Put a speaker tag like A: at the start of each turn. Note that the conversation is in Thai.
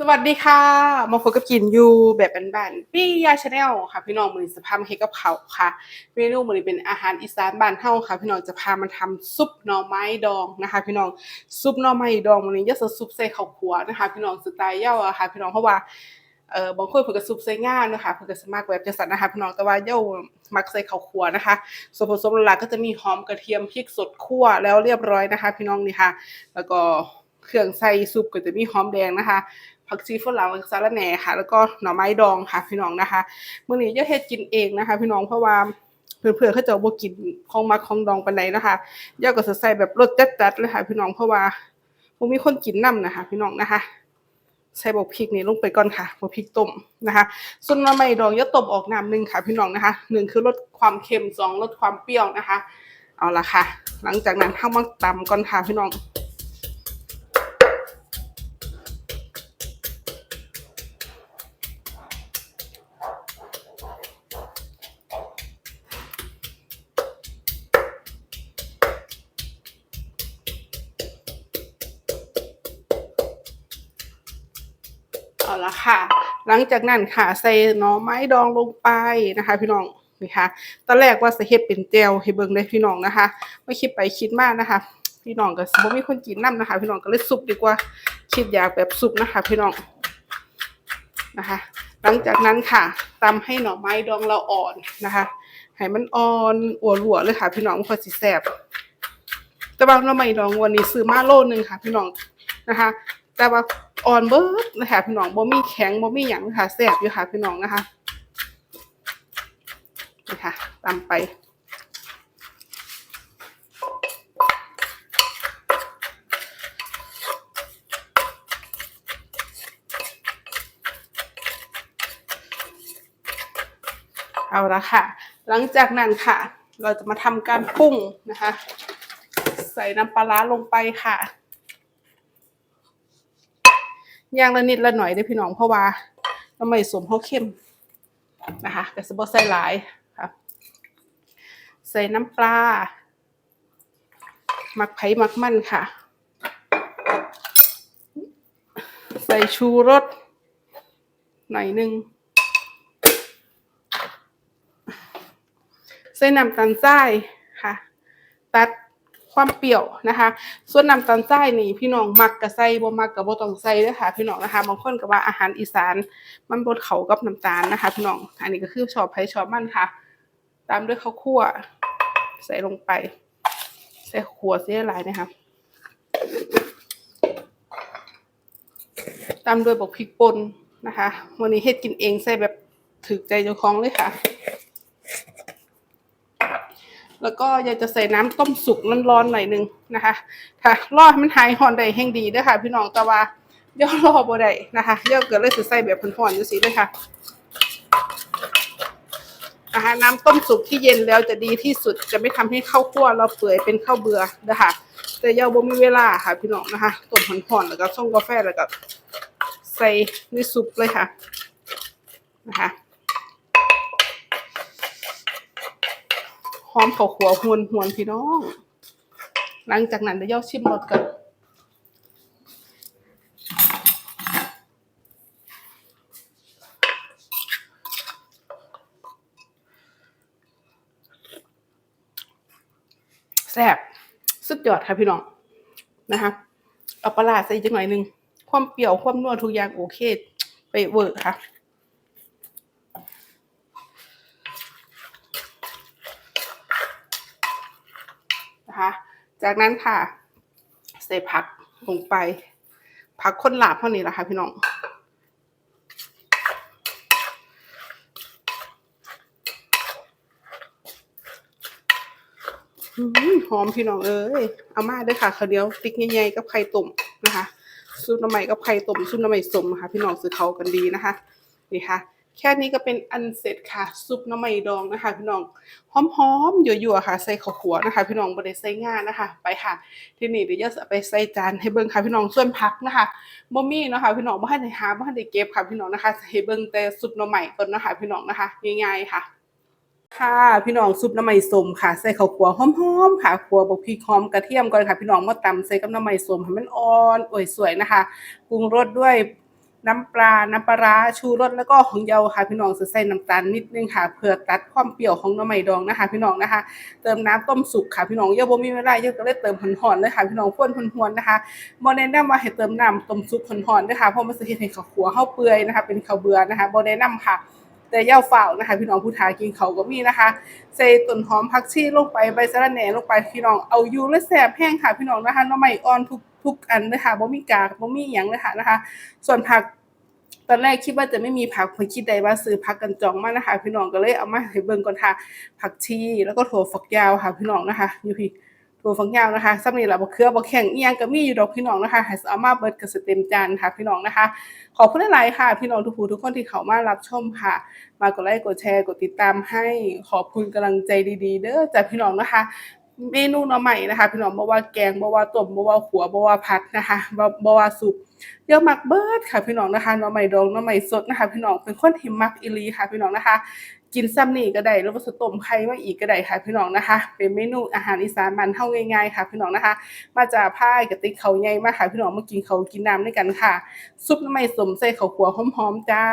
A: สวัสดีค่ะ มาพบกับกินยูแบบบ้านๆปี้ยาชาแนลค่ะ พี่น้องมือนี้จะพามาเฮ็ดกับเขาค่ะ เมนูมือนี้เป็นอาหารอีสานบ้านเฮาค่ะ พี่น้องจะพามาทำซุปหน่อไม้ดองนะคะ พี่น้องซุปหน่อไม้ดองมือนี้จะซุปใส่ข้าวคั่วนะคะ พี่น้องสไตล์เย้าอะค่ะ พี่น้องเพราะว่าเอ่อบางคนเพิ่นก็ซุปใส่ง่าเนะคะเพิ่นก็สมักแบบจังซั่นนะคะพี่น้องแต่ว่าเย้ามักใส่ข้าวคั่วนะคะ ส่วนผสมหลักก็จะมีหอมกระเทียมพริกสดคั่วแล้วเรียบร้อยนะคะ พี่น้องนี่ค่ะ แล้วก็ เครื่องใส่ซุปก็จะมีหอมแดงนะคะ ผักชีฝรั่งแล้วก็สะระแหน่ค่ะ แล้วก็หน่อไม้ดองค่ะพี่น้องนะคะมื้อนี้จะเฮ็ดกินเองนะคะ พี่น้องเพราะว่าเพื่อนๆเขาจะบ่กินของมักของดองปานใดนะคะย่าก็จะใส่แบบรสจัดๆเลยค่ะพี่น้องเพราะว่าบ่มีคนกินนำนะคะ พี่น้องนะคะใส่บักพริกนี่ลงไปก่อนค่ะบักพริกต้มนะคะ ส่วนหน่อไม้ดองย่าต้มออกน้ำหนึ่งค่ะ พี่น้องนะคะหนึ่งคือลดความเค็มสองลดความเปรี้ยวนะคะ เอาละค่ะ หลังจากนั้นเฮามาตำก่อนค่ะพี่น้อง เอาละค่ะ หลังจากนั้นค่ะใส่หน่อไม้ดองลงไปนะคะ พี่น้องนี่ค่ะตอนแรกว่าจะเฮ็ดเป็นแจวให้เบิ่งได้พี่น้องนะคะไม่คิดไปคิดมากนะคะ พี่น้องก็บ่มีคนกินนํนะคะ พี่น้องก็เลยซุปดีกว่าคิดอยากแบบซุปนะคะ พี่น้องนะคะ หลังจากนั้นค่ะตำให้หน่อไม้ดองเราอ่อนนะคะให้มันอ่อนอัวหลัวเลยค่ะ พี่น้องมันก็สิแซ่บแต่ว่าหน่อไม้ดองวันนี้ซื้อมาโลนึงค่ะ พี่น้องนะคะ แต่ว่า อ่อนเบิร์ดนะคะพี่น้องบ่มีแข็งบ่มีหยังค่ะแซ่บอยู่ค่ะพี่น้องนะคะนี่ค่ะตามไปเอาละค่ะ หลังจากนั้นค่ะ เราจะมาทำการปรุงนะคะ ใส่น้ำปลาร้าลงไปค่ะ ย่างละนิดละหน่อยเด้อพี่น้องเพราะว่าน้ำมันสมเขาเข้มนะคะแต่สบใส่หลายค่ะใส่น้ำปลาหมักไผ่หมักมันค่ะ ใส่ชูรสหน่อยหนึงใส่น้ำตาลทรายค่ะ ตัด ความเปรี้ยวนะคะ ส่วนน้ำตาลทรายนี่พี่น้องมักกะใส่บ่มักกะบ่ต้องใส่เด้อค่ะ พี่น้องนะคะบางคนก็ว่าอาหารอีสานมันบ่เขากับน้ำตาลนะคะ พี่น้องอันนี้ก็คือชอบไผชอบมันค่ะ ตามด้วยข้าวคั่ว ใส่ลงไป ใส่ขัวเสียหลายนะคะตามด้วยบักพริกป่นนะคะ วันนี้เฮ็ดกินเองใส่แบบถึกใจเจ้าของเลยค่ะ แล้วก็อยากจะใส่น้ำต้มสุกร้อนๆหน่อยนึงนะคะค่ะรอให้มันหายร้อนได้แห่งดีด้อค่ะ พี่น้องแต่ว่าเดี๋ยวรอบ่ได้นะคะเดี๋ยวเกิดเลยสิใส่แบบร้อนๆจังซี่เลยค่ะนะคะน้ำต้มสุกที่เย็นแล้วจะดีที่สุดจะไม่ทำให้ข้าวคั่วเราเปื่อยเป็นข้าวเบื่อนะคะแต่เยาบ่มีเวลาค่ะ พี่น้องนะคะต้มร้อนๆแล้วก็ส่งกาแฟแล้วก็ใส่ในซุปเลยค่ะนะคะ หอมข้าวขัวหวนหวนพี่น้อง หลังจากนั้นเดี๋ยวย่อชิมรสกันแซ่บสุดยอดค่ะพี่น้องนะคะเอาปลาใส่จังหน่อยหนึ่งความเปรี้ยวความนัวทุกอย่างโอเค ไปเวอร์ค่ะ นะคะ จากนั้นค่ะใส่ผักลงไปผักคนหลาบเท่านี้แหละค่ะพี่น้องหอมพี่น้องเอ้ยเอามาด้วยค่ะข้าวเหนียวติ๊กใหญ่ๆกับไข่ต้มนะคะซุปน้ำใหม่กับไข่ต้มซุปน้ำใหม่สมนะคะพี่น้องซื้อเขากันดีนะคะนี่ค่ะ แค่นี้ก็เป็นอันเสร็จค่ะซุปน้ำใหม่ดองนะคะ พี่น้องหอมๆยั่วๆค่ะ ใส่ข้าวขัวนะคะ พี่น้องบ่ได้ใส่ง่านะคะ ไปค่ะ ทีนี้เดี๋ยวจะไปใส่จานให้เบิ่งค่ะพี่น้องส่วนผักนะคะบ่มีเนาะค่ะพี่น้องบ่ทันได้หาบ่ทันได้เก็บค่ะพี่น้องนะคะให้เบิ่งแต่ซุปน่อไม้ก่อนนาะคะพี่น้องนะคะง่ายๆค่ะค่ะพี่น้องซุปน้ำมันส้มค่ะ ใส่ข้าวคั่วหอมๆค่ะคั่วบกพริกหอมกระเทียมก่อนค่ะ พี่น้องมาตำใส่กับน้ำมันส้มให้มันอ่อนโอ้ยสวยนะคะปรุงรสด้วย น้ำปลา น้ำปลาร้าชูรสแล้วก็ของเยาค่ะพี่น้องใส่น้ำตาลนิดนึงค่ะเพื่อตัดความเปรี้ยวของน่อไม้ดองนะคะ พี่น้องนะคะ เติมน้ำต้มสุกค่ะพี่น้องเยาบ่มีเวลาเยาก็เลยเติมหอนๆเลยค่ะพี่น้องพ่นหวนๆนะคะบ่แนะนำว่าให้เติมน้ำต้มสุกหอนๆด้อค่ะเพราะมันสิเฮ็ดให้ข้าวขัวเฮาเปื่อยนะคะ เป็นข้าวเบื่อนะคะบ่แนะนำค่ะแต่อย่าฝ่านะคะ พี่น้องผู้ทากินเขาก็มีนะคะใส่ต้นหอมผักชีลงไปใบสะระแหน่ลงไปพี่น้องเอาอยู่และแซ่บแห้งค่ะพี่น้องนะคะน่อไม้อ่อนทุก ทุกอันเลยค่ะบ่มีกากบ่มีหยังเลยค่ะนะคะ ส่วนผักตอนแรกคิดว่าจะไม่มีผักพอคิดได้ว่าซื้อผักกันจองมานะคะ พี่น้องก็เลยเอามาให้เบิ่งก่อนค่ะ ผักชีแล้วก็ถั่วฝักยาวค่ะ พี่น้องนะคะอยู่พี่ถั่วฝักยาวนะคะซ้ำนี่ล่ะบ่เคือบ่แข็งอีหยังก็มีอยู่ดอกพี่น้องนะคะให้เอามาเบิดก็สิเต็มจานค่ะ พี่น้องนะคะ ขอบคุณหลายๆค่ะ พี่น้องทุกผู้ทุกคนที่เข้ามารับชมค่ะ มากดไลค์กดแชร์กดติดตามให้ขอบคุณกำลังใจดีๆ เด้อจากพี่น้องนะคะ เมนูหน่อใหม่นะคะ พี่น้องบ่ว่าแกงบ่ว่าต้มบ่ว่าขัวบ่ว่าผัดนะคะบ่บ่ว่าสุกเยอะมักเบิดค่ะพี่น้องนะคะหน่อใหม่ดองหน่อใหม่สดนะคะ พี่น้องเป็นคนที่มักอีหลีค่ะ พี่น้องนะคะ กินซ้ำนี่ก็ได้แล้วก็สต้มไข่มาอีกก็ได้ค่ะ พี่น้องนะคะ เป็นเมนูอาหารอีสานบ้านเฮาง่ายๆค่ะ พี่น้องนะคะ มาจากพายกระติกเขาใหญ่มากค่ะ พี่น้องมากินเขากินน้ำด้วยกันค่ะ ซุปหน่อไม้สมใส่ข้าหัวหอมๆจ้า